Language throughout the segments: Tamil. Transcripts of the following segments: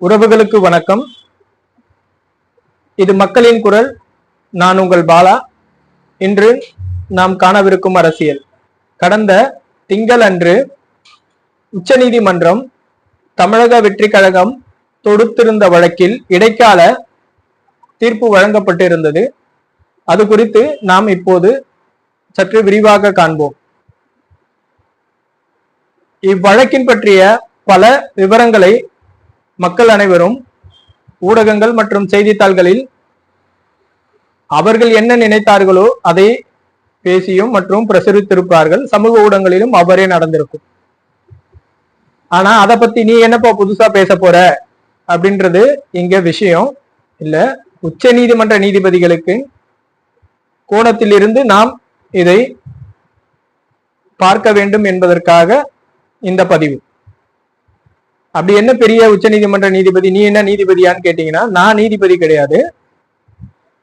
உறவுகளுக்கு வணக்கம். இது மக்களின் குரல். நான் உங்கள் பாலா. இன்று நாம் காணவிருக்கும் அரசியல். கடந்த திங்கள் அன்று உச்சநீதிமன்றம் தமிழக வெற்றி கழகம் தொடுத்திருந்த வழக்கில் இடைக்கால தீர்ப்பு வழங்கப்பட்டிருந்தது. அது குறித்து நாம் இப்போது சற்று விரிவாக காண்போம். இவ்வழக்கின் பற்றிய பல விவரங்களை மக்கள் அனைவரும் ஊடகங்கள் மற்றும் செய்தித்தாள்களில் அவர்கள் என்ன நினைத்தார்களோ அதை பேசியும் மற்றும் பிரசுரித்திருப்பார்கள். சமூக ஊடகங்களிலும் அவரே நடந்திருக்கும். ஆனா அதை பத்தி நீ என்னப்பா புதுசா பேச போற? அப்படின்றது இங்க விஷயம் இல்ல. உச்ச நீதிமன்ற நீதிபதிகளுக்கு கோணத்தில் இருந்து நாம் இதை பார்க்க வேண்டும் என்பதற்காக இந்த பதிவு. அப்படி என்ன பெரிய உச்ச நீதிமன்ற நீதிபதி நீ என்ன நீதிபதியான்னு கேட்டீங்கன்னா நான் நீதிபதி கிடையாது.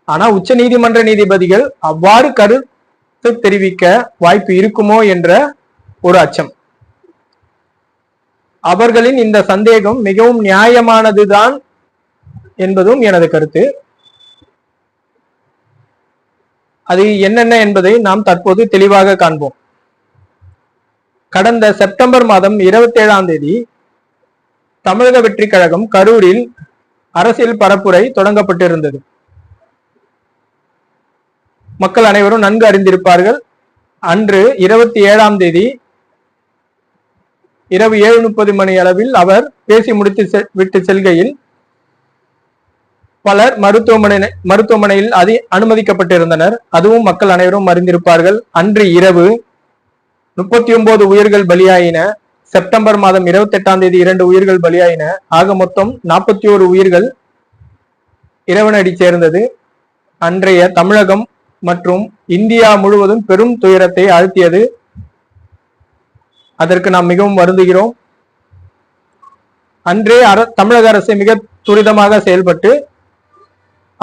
ஆனா உச்ச நீதிமன்ற நீதிபதிகள் அவ்வாறு கருத்து தெரிவிக்க வாய்ப்பு இருக்குமோ என்ற ஒரு அச்சம். அவர்களின் இந்த சந்தேகம் மிகவும் நியாயமானதுதான் என்பதும் எனது கருத்து. அது என்னென்ன என்பதை நாம் தற்போது தெளிவாக காண்போம். கடந்த செப்டம்பர் மாதம் இருபத்தி ஏழாம் தேதி தமிழக வெற்றி கழகம் கரூரில் அரசியல் பரப்புரை தொடங்கப்பட்டிருந்தது. மக்கள் அனைவரும் நன்கு அறிந்திருப்பார்கள். அன்று இருபத்தி ஏழாம் தேதி இரவு ஏழு முப்பது மணி அளவில் அவர் பேசி முடித்து விட்டு செல்கையில் பலர் மருத்துவமனை மருத்துவமனையில் அதி அனுமதிக்கப்பட்டிருந்தனர். அதுவும் மக்கள் அனைவரும் அறிந்திருப்பார்கள். அன்று இரவு முப்பத்தி ஒன்பது உயிர்கள் பலியாயின. செப்டம்பர் மாதம் இருபத்தி எட்டாம் தேதி இரண்டு உயிர்கள் பலியாயின. ஆக மொத்தம் நாற்பத்தி ஓரு உயிர்கள் இறைவனடி சேர்ந்தது. அன்றைய தமிழகம் மற்றும் இந்தியா முழுவதும் பெரும் துயரத்தை ஆழ்த்தியது. அதற்கு நாம் மிகவும் வருந்துகிறோம். அன்றே அர தமிழக அரசு மிக துரிதமாக செயல்பட்டு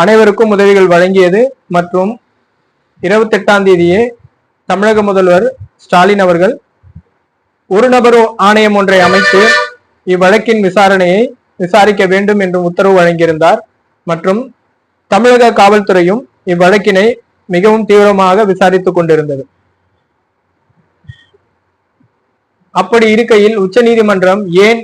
அனைவருக்கும் உதவிகள் வழங்கியது. மற்றும் இருபத்தெட்டாம் தேதியே தமிழக முதல்வர் ஸ்டாலின் அவர்கள் ஒரு நபர் ஆணையம் ஒன்றை அமைத்து இவ்வழக்கின் விசாரணையை விசாரிக்க வேண்டும் என்று உத்தரவு வழங்கியிருந்தார். மற்றும் தமிழக காவல்துறையும் இவ்வழக்கினை மிகவும் தீவிரமாக விசாரித்துக் கொண்டிருந்தது. அப்படி இருக்கையில் உச்சநீதிமன்றம் ஏன்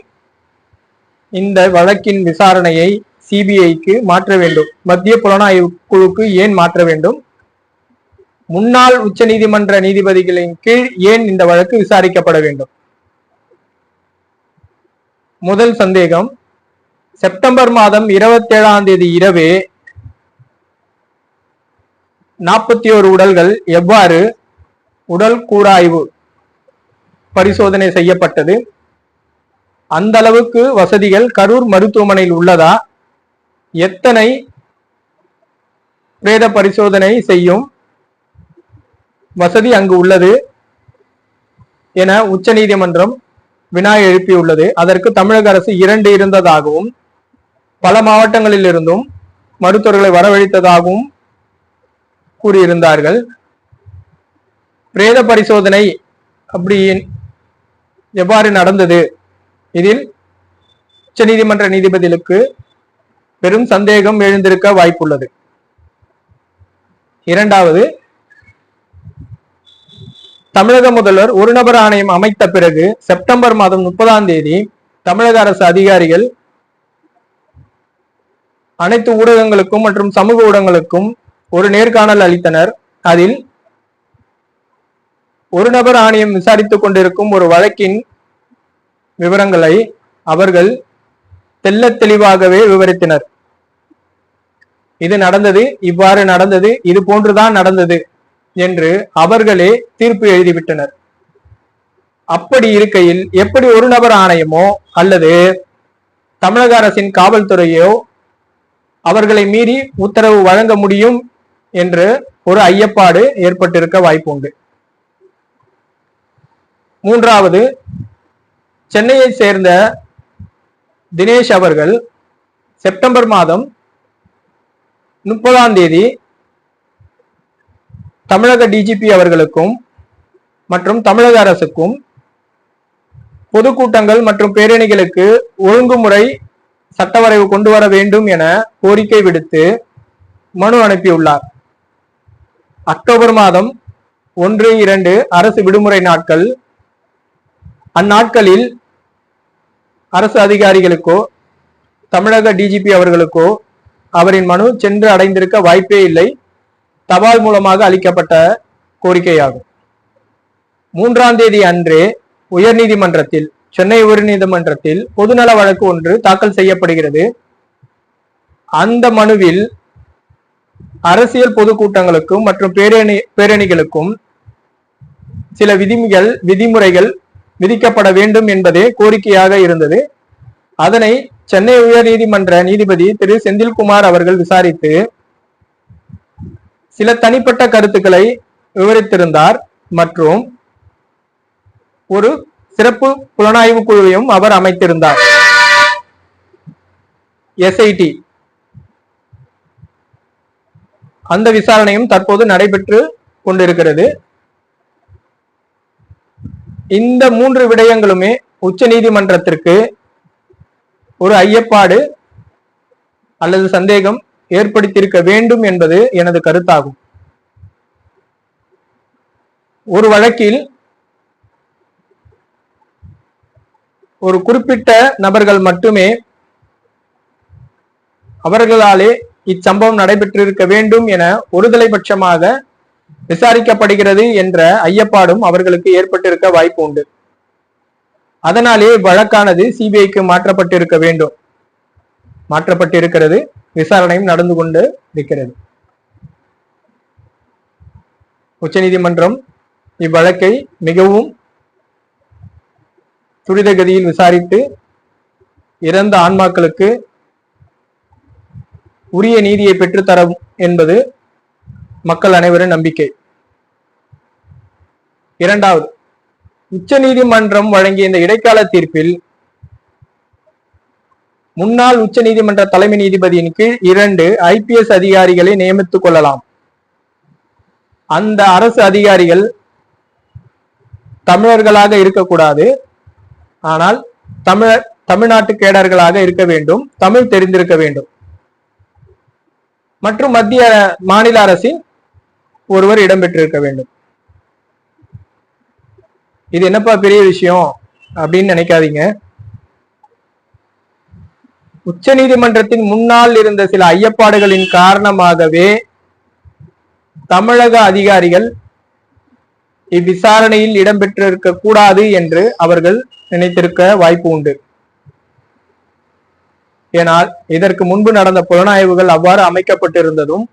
இந்த வழக்கின் விசாரணையை சிபிஐக்கு மாற்ற வேண்டும்? மத்திய புலனாய்வு குழுக்கு ஏன் மாற்ற வேண்டும்? முன்னாள் உச்சநீதிமன்ற நீதிபதிகளின் கீழ் ஏன் இந்த வழக்கு விசாரிக்கப்பட வேண்டும்? முதல் சந்தேகம். செப்டம்பர் மாதம் இருபத்தி ஏழாம் தேதி இரவே நாற்பத்தி ஓரு உடல்கள் எவ்வாறு உடல் கூராய்வு பரிசோதனை செய்யப்பட்டது? அந்த அளவுக்கு வசதிகள் கரூர் மருத்துவமனையில் உள்ளதா? எத்தனை பிரேத பரிசோதனை செய்யும் வசதி அங்கு உள்ளது? என உச்சநீதிமன்றம் வினா எழுப்பியுள்ளது. அதற்கு தமிழக அரசு இரண்டு இருந்ததாகவும் பல மாவட்டங்களில் இருந்தும் மருத்துவர்களை வரவழைத்ததாகவும் கூறியிருந்தார்கள். பிரேத பரிசோதனை அப்படி எவ்வாறு நடந்தது? இதில் உச்சநீதிமன்ற நீதிபதிகளுக்கு பெரும் சந்தேகம் எழுந்திருக்க வாய்ப்புள்ளது. இரண்டாவது தமிழக முதல்வர் ஒரு நபர் ஆணையம் அமைத்த பிறகு செப்டம்பர் மாதம் முப்பதாம் தேதி தமிழக அரசு அதிகாரிகள் அனைத்து ஊடகங்களுக்கும் மற்றும் சமூக ஊடகங்களுக்கும் ஒரு நேர்காணல் அளித்தனர். அதில் ஒரு நபர் ஆணையம் விசாரித்துக் கொண்டிருக்கும் ஒரு வழக்கின் விவரங்களை அவர்கள் தெல்ல தெளிவாகவே விவரித்தனர். இது நடந்தது இவ்வாறு நடந்தது இது போன்றுதான் நடந்தது. என்று அவர்களே தீர்ப்பு எழுதிவிட்டனர். அப்படி இருக்கையில் எப்படி ஒரு நபர் ஆணையமோ அல்லது தமிழக அரசின் காவல்துறையோ அவர்களை மீறி உத்தரவு வழங்க முடியும் என்று ஒரு ஐயப்பாடு ஏற்பட்டிருக்க வாய்ப்புண்டு. மூன்றாவது சென்னையை சேர்ந்த தினேஷ் அவர்கள் செப்டம்பர் மாதம் முப்பதாம் தேதி தமிழக டிஜிபி அவர்களுக்கும் மற்றும் தமிழக அரசுக்கும் பொதுக்கூட்டங்கள் மற்றும் பேரணிகளுக்கு ஒழுங்குமுறை சட்டவரைவு கொண்டு வர வேண்டும் என கோரிக்கை விடுத்து மனு அனுப்பியுள்ளார். அக்டோபர் மாதம் ஒன்று இரண்டு அரசு விடுமுறை நாட்கள். அந்நாட்களில் அரசு அதிகாரிகளுக்கோ தமிழக டிஜிபி அவர்களுக்கோ அவரின் மனு சென்று அடைந்திருக்க வாய்ப்பே இல்லை. தபால் மூலமாக அளிக்கப்பட்ட கோரிக்கையாகும். மூன்றாம் தேதி அன்று உயர்நீதிமன்றத்தில் சென்னை உயர்நீதிமன்றத்தில் பொதுநல வழக்கு ஒன்று தாக்கல் செய்யப்படுகிறது. அந்த மனுவில் அரசியல் பொதுக்கூட்டங்களுக்கும் மற்றும் பேரணி பேரணிகளுக்கும் சில விதிமுகள் விதிமுறைகள் விதிக்கப்பட வேண்டும் என்பதே கோரிக்கையாக இருந்தது. அதனை சென்னை உயர்நீதிமன்ற நீதிபதி திரு செந்தில்குமார் அவர்கள் விசாரித்து சில தனிப்பட்ட கருத்துக்களை விவரித்திருந்தார் மற்றும் ஒரு சிறப்பு புலனாய்வு குழுவையும் அவர் அமைத்திருந்தார். எஸ்ஐடி அந்த விசாரணையும் தற்போது நடைபெற்று கொண்டிருக்கிறது. இந்த மூன்று விடயங்களுமே உச்ச நீதிமன்றத்திற்கு ஒரு ஐயப்பாடு அல்லது சந்தேகம் ஏற்படுத்தியிருக்க வேண்டும் என்பது எனது கருத்தாகும். ஒரு வழக்கில் ஒரு குறிப்பிட்ட நபர்கள் மட்டுமே அவர்களாலே இச்சம்பவம் நடைபெற்றிருக்க வேண்டும் என ஒருதலை பட்சமாக விசாரிக்கப்படுகிறது என்ற ஐயப்பாடும் அவர்களுக்கு ஏற்பட்டிருக்க வாய்ப்பு உண்டு. அதனாலே வழக்கானது சிபிஐக்கு மாற்றப்பட்டிருக்க வேண்டும். மாற்றப்பட்டிருக்கிறது. விசாரணையும் நடந்து கொண்டு இருக்கிறது உச்சநீதிமன்றம் இவ்வழக்கை மிகவும் துரித கதியில் விசாரித்து இறந்த ஆன்மாக்களுக்கு உரிய நீதியை பெற்றுத்தரும் என்பது மக்கள் அனைவரின் நம்பிக்கை. இரண்டாவது உச்ச நீதிமன்றம் வழங்கிய இந்த இடைக்கால தீர்ப்பில் முன்னாள் உச்ச நீதிமன்ற தலைமை நீதிபதியின் கீழ் இரண்டு ஐபிஎஸ் அதிகாரிகளை நியமித்துக் கொள்ளலாம். அந்த அரசு அதிகாரிகள் தமிழர்களாக இருக்கக்கூடாது. ஆனால் தமிழ தமிழ்நாட்டு கேடர்களாக இருக்க வேண்டும். தமிழ் தெரிந்திருக்க வேண்டும். மற்றும் மத்திய மாநில அரசின் ஒருவர் இடம்பெற்றிருக்க வேண்டும். இது என்னப்பா பெரிய விஷயம் அப்படின்னு நினைக்காதீங்க. உச்ச நீதிமன்றத்தின் முன்னால் இருந்த சில ஐயப்பாடுகளின் காரணமாகவே தமிழக அதிகாரிகள் இவ்விசாரணையில் இடம்பெற்றிருக்க கூடாது என்று அவர்கள் நினைத்திருக்க வாய்ப்பு உண்டு. ஏனால் இதற்கு முன்பு நடந்த புலனாய்வுகள் அவ்வாறு அமைக்கப்பட்டிருந்ததும்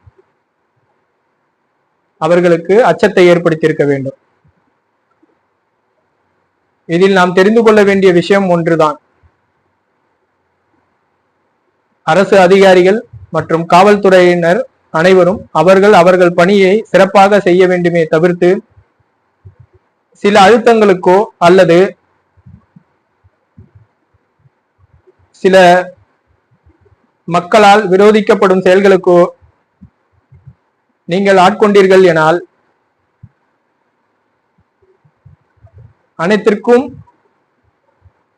அவர்களுக்கு அச்சத்தை ஏற்படுத்தியிருக்க வேண்டும். இதில் நாம் தெரிந்து கொள்ள வேண்டிய விஷயம் ஒன்றுதான். அரசு அதிகாரிகள் மற்றும் காவல்துறையினர் அனைவரும் அவர்கள் அவர்கள் பணியை சிறப்பாக செய்ய வேண்டுமே தவிர்த்து சில அழுத்தங்களுக்கோ அல்லது சில மக்களால் விரோதிக்கப்படும் செயல்களுக்கோ நீங்கள் ஆட்கொண்டீர்கள் எனால் அனைத்திற்கும்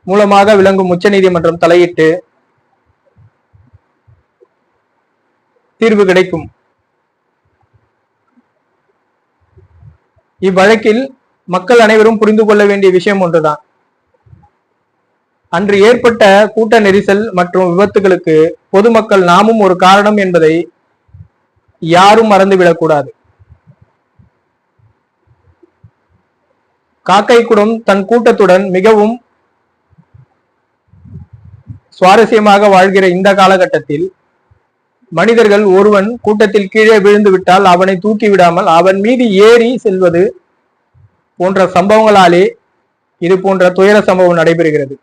மூலமாக விளங்கும் உச்சநீதிமன்றம் தலையிட்டு தீர்வு கிடைக்கும். இவ்வழக்கில் மக்கள் அனைவரும் புரிந்து கொள்ள வேண்டிய விஷயம் ஒன்றுதான். அன்று ஏற்பட்ட கூட்ட நெரிசல் மற்றும் விபத்துகளுக்கு பொதுமக்கள் நாமும் ஒரு காரணம் என்பதை யாரும் மறந்துவிடக்கூடாது காக்கை குடம் தன் கூட்டத்துடன் மிகவும் சுவாரஸ்யமாக வாழ்கிற இந்த காலகட்டத்தில் மனிதர்கள் ஒருவன் கூட்டத்தில் கீழே விழுந்து விட்டால் அவனை தூக்கி விடாமல் அவன் மீது ஏறி செல்வது போன்ற சம்பவங்களாலே இது போன்ற துயர சம்பவம் நடைபெறுகிறது.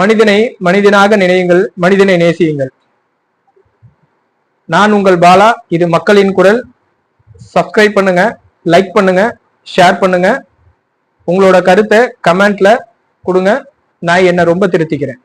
மனிதனை மனிதனாக நினையுங்கள் மனிதனை நேசியுங்கள். நான் உங்கள் பாலா இது மக்களின் குரல். சப்ஸ்கிரைப் பண்ணுங்க லைக் பண்ணுங்க ஷேர் பண்ணுங்க. உங்களோட கருத்தை கமெண்ட்ல கொடுங்க. நான் என்ன ரொம்ப திருத்திக்கிறேன்.